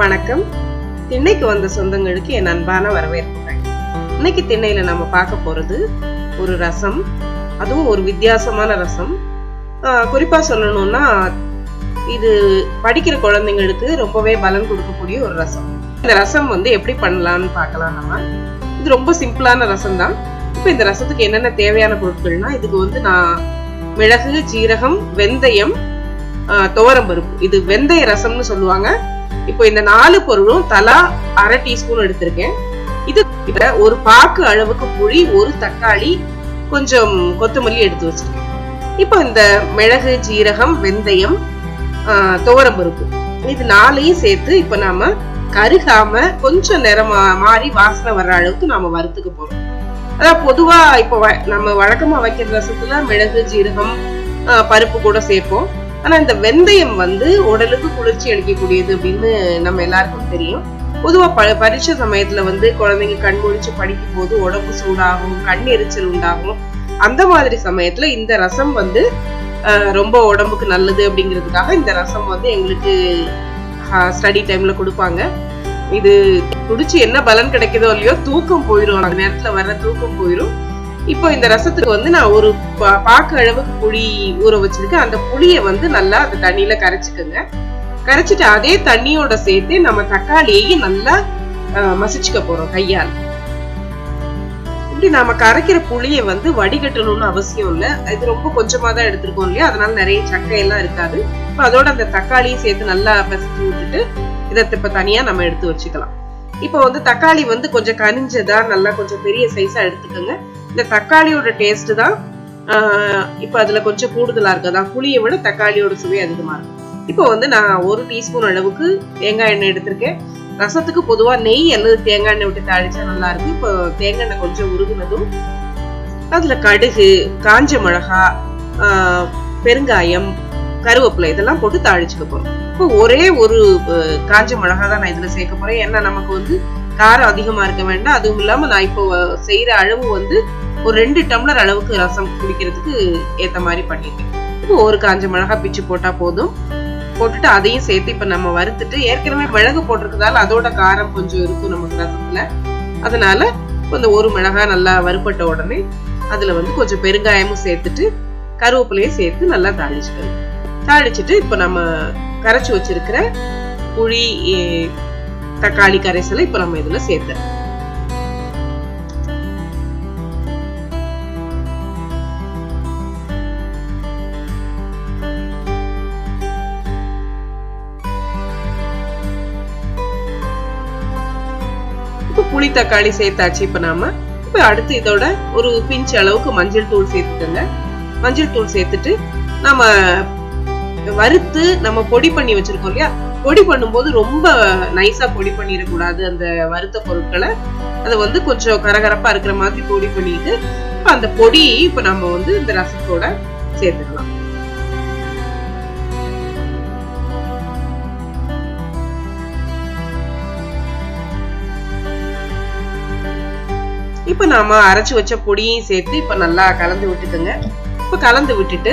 வணக்கம். திண்ணைக்கு வந்த சொந்தங்களுக்கு என் அன்பான வரவேற்புகள். இன்னைக்கு திண்ணையில நம்ம பார்க்க போறது ஒரு ரசம் அதுவும் ஒரு வித்தியாசமான ரசம். குறிப்பா சொல்லணும்னா இது படிக்கிற குழந்தைங்களுக்கு ரொம்பவே பலன் கொடுக்கக்கூடிய ஒரு ரசம். இந்த ரசம் வந்து எப்படி பண்ணலாம்னு பார்க்கலாம் நம்ம. இது ரொம்ப சிம்பிளான ரசம் தான். இப்போ இந்த ரசத்துக்கு என்னென்ன தேவையான பொருட்கள்னா இதுக்கு வந்து நான் மிளகு ஜீரகம் வெந்தயம் துவரம்பருப்பு. இது வெந்தய ரசம்னு சொல்லுவாங்க. இப்போ இந்த நாலு பொருளும் தலா அரை டீஸ்பூன் எடுத்திருக்கேன். இது ஒரு பாக்கு அளவுக்கு புளி ஒரு தக்காளி கொஞ்சம் கொத்தமல்லி எடுத்து வச்சிருக்கேன். இப்போ இந்த மிளகு ஜீரகம் வெந்தயம் துவரம்பருப்பு இது நாலையும் சேர்த்து இப்போ நாம கருகாம கொஞ்சம் நேரம் மாறி வாசனை வர்ற அளவுக்கு நாம வறுத்துக்க போறோம். அதான் பொதுவா இப்போ வ- நம்ம வழக்கமா வைக்கிற ரசத்துல மிளகு ஜீரகம் பருப்பு கூட சேர்ப்போம். ஆனால் இந்த வெந்தயம் வந்து உடலுக்கு குளிர்ச்சி அளிக்கக்கூடியது அப்படின்னு நம்ம எல்லாருக்கும் தெரியும். பொதுவாக ப பரீட்சை சமயத்தில் வந்து குழந்தைங்க கண் முழிச்சு படிக்கும் போது உடம்பு சூடாகும் கண் எரிச்சல் உண்டாகும். அந்த மாதிரி சமயத்தில் இந்த ரசம் வந்து ரொம்ப உடம்புக்கு நல்லது அப்படிங்கிறதுக்காக இந்த ரசம் வந்து எங்களுக்கு ஸ்டடி டைமில் கொடுப்பாங்க. இது குடிச்சு என்ன பலன் கிடைக்குதோ இல்லையோ தூக்கம் போயிடும் அந்த நேரத்தில் வர்ற தூக்கம் போயிடும் இப்போ இந்த ரசத்துக்கு வந்து நான் ஒரு பா- பாக்கு அளவுக்கு புளி ஊற வச்சிருக்கேன். அந்த புளியை வந்து நல்லா அந்த தண்ணியில கரைச்சிக்கோங்க. கரைச்சிட்டு அதே தண்ணியோட சேர்த்து நம்ம தக்காளியையும் நல்லா மசிச்சுக்க போறோம் கையால். இப்படி நாம கரைக்கிற புளியை வந்து வடிகட்டணும்னு அவசியம் இல்ல. இது ரொம்ப கொஞ்சமா தான் எடுத்திருக்கோம் இல்லையா? அதனால நிறைய சக்கை எல்லாம் இருக்காது. அதோட அந்த தக்காளியும் சேர்த்து நல்லா பிசைச்சு விட்டுட்டு இதை இப்ப தனியா நம்ம எடுத்து வச்சுக்கலாம். இப்போ வந்து தக்காளி வந்து கொஞ்சம் கனிஞ்சதா நல்லா கொஞ்சம் பெரிய சைஸா எடுத்துக்கோங்க. இந்த தக்காளியோட டேஸ்ட் தான் இப்போ அதுல கொஞ்சம் கூடுதலா இருக்கு அதான் புளியை விட தக்காளியோட சுவை அதிகமா இருக்கும். இப்போ வந்து நான் ஒரு டீஸ்பூன் அளவுக்கு தேங்காய் எண்ணெய் எடுத்திருக்கேன். ரசத்துக்கு பொதுவா நெய் அல்லது தேங்காய் எண்ணெய் விட்டு தாளிச்சா நல்லா இருக்கு இப்போ தேங்காய் எண்ணெய் கொஞ்சம் உருகுனதும் அதுல கடுகு காஞ்ச மிளகா பெருங்காயம் கருவேப்பிலை இதெல்லாம் போட்டு தாளிச்சுக்க போறோம். இப்போ ஒரே ஒரு காஞ்ச மிளகா தான் நான் இதுல சேர்க்க போறேன். ஏன்னா நமக்கு வந்து காரம் அதிகமா இருக்க வேண்டாம். அதுவும் இல்லாம நான் இப்போ செய்கிற செய்யற அளவு வந்து ஒரு ரெண்டு டம்ளர் அளவுக்கு ரசம் குடிக்கிறதுக்கு ஏத்த மாதிரி பண்ணிருக்கேன். இப்போ ஒரு காஞ்ச மிளகா பிச்சு போட்டா போதும். போட்டுட்டு அதையும் சேர்த்து இப்ப நம்ம வறுத்துட்டு ஏற்கனவே மிளகு போட்டிருக்கதால அதோட காரம் கொஞ்சம் இருக்கும் நமக்கு ரசத்துல. அதனால இப்ப இந்த ஒரு மிளகாய் நல்லா வறுப்பட்ட உடனே அதுல வந்து கொஞ்சம் பெருங்காயமும் சேர்த்துட்டு கருவேப்பிலையும் சேர்த்து நல்லா தாளிச்சுக்கணும். தாளிச்சுட்டு இப்ப நம்ம கரைச்சு வச்சிருக்கிற புளி தக்காளி கரைசலை இப்ப நம்ம இதுல சேர்த்து இப்ப புளி தக்காளி சேர்த்தாச்சு. இப்ப நாம இப்ப அடுத்து இதோட ஒரு பிஞ்ச் அளவுக்கு மஞ்சள் தூள் சேர்த்துக்கோங்க. மஞ்சள் தூள் சேர்த்துட்டு நம்ம வறுத்து நம்ம பொடி பண்ணி வச்சிருக்கோம் இல்லையா? பொடி பண்ணும்போது ரொம்ப நைஸா பொடி பண்ணிடக்கூடாது அந்த வறுத்த பொருட்களை. அதை வந்து கொஞ்சம் கரகரப்பா இருக்கிற மாதிரி பொடி பண்ணிட்டு இப்ப அந்த பொடி இப்ப நம்ம வந்து இந்த ரசத்தோட சேர்த்துக்கலாம். இப்ப நாம அரைச்சு வச்ச பொடியும் சேர்த்து இப்ப நல்லா கலந்து விட்டுக்குங்க இப்ப கலந்து விட்டுட்டு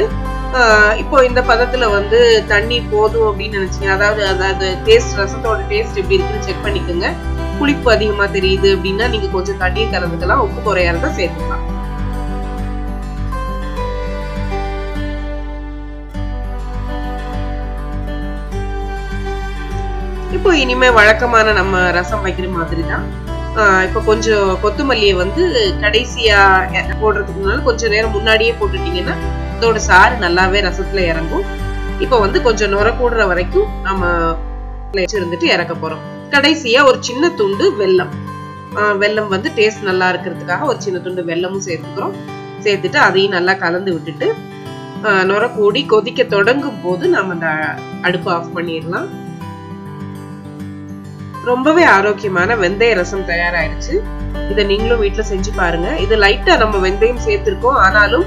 இப்போ இந்த பதத்துல வந்து தண்ணி போதும் அப்படின்னு நினைச்சீங்க. அதாவது அதாவது டேஸ்ட் ரசத்தோட டேஸ்ட் எப்படி இருக்குன்னு செக் பண்ணிக்கோங்க. புளிப்பு அதிகமா தெரியுது அப்படின்னா நீங்க கொஞ்சம் தண்ணீர் கலந்துக்கலாம். உப்பு குறையா இருந்தா சேர்த்துக்கலாம். இப்போ இனிமே வழக்கமான நம்ம ரசம் வைக்கிற மாதிரி தான் ஆஹ் இப்போ கொஞ்சம் கொத்தமல்லியை வந்து கடைசியா போடுறதுக்கு முன்னால கொஞ்சம் நேரம் முன்னாடியே போட்டுட்டீங்கன்னா அதோட சாறு நல்லாவே ரசத்துல இறங்கும். இப்போ வந்து கொஞ்சம் நுர கூடுற வரைக்கும் நம்ம வச்சிருந்துட்டு இறக்க போறோம். கடைசியா ஒரு சின்ன துண்டு வெல்லம். வெல்லம் வந்து டேஸ்ட் நல்லா இருக்கிறதுக்காக ஒரு சின்ன துண்டு வெல்லமும் சேர்த்துக்கிறோம். சேர்த்துட்டு அதையும் நல்லா கலந்து விட்டுட்டு ஆஹ் நுர கூடி கொதிக்க தொடங்கும் போது நம்ம அந்த அடுப்பு ஆஃப் பண்ணிடலாம். ரொம்பவே ஆரோக்கியமான வெந்தய ரசம் தயாராயிருச்சு. இதை நீங்களும் வீட்டில் செஞ்சு பாருங்க. இது லைட்டா நம்ம வெந்தயம் சேர்த்திருக்கோம். ஆனாலும்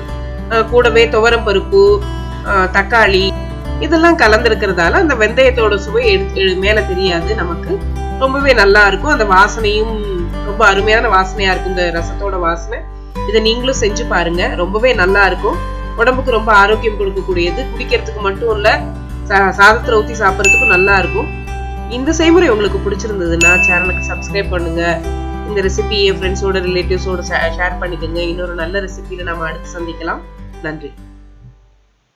கூடவே துவரம் பருப்பு தக்காளி இதெல்லாம் கலந்துருக்கிறதால அந்த வெந்தயத்தோட சுவை எடுத்து மேல தெரியாது. நமக்கு ரொம்பவே நல்லா இருக்கும். அந்த வாசனையும் ரொம்ப அருமையான வாசனையா இருக்கும். இந்த ரசத்தோட வாசனை. இதை நீங்களும் செஞ்சு பாருங்க. ரொம்பவே நல்லா இருக்கும். உடம்புக்கு ரொம்ப ஆரோக்கியம் கொடுக்கக்கூடியது. குடிக்கிறதுக்கு மட்டும் இல்ல சா- சாதத்துல ஊத்தி சாப்பிட்றதுக்கும் நல்லா இருக்கும். இந்த செய்முறை உங்களுக்கு பிடிச்சிருந்ததுன்னா சேனலுக்கு சப்ஸ்கிரைப் பண்ணுங்க. இந்த ரெசிபியை ஃப்ரெண்ட்ஸோட ரிலேட்டிவ்ஸோட ஷேர் பண்ணிக்கோங்க. இன்னொரு நல்ல ரெசிபியில நம்ம அடுத்து சந்திக்கலாம். நன்றி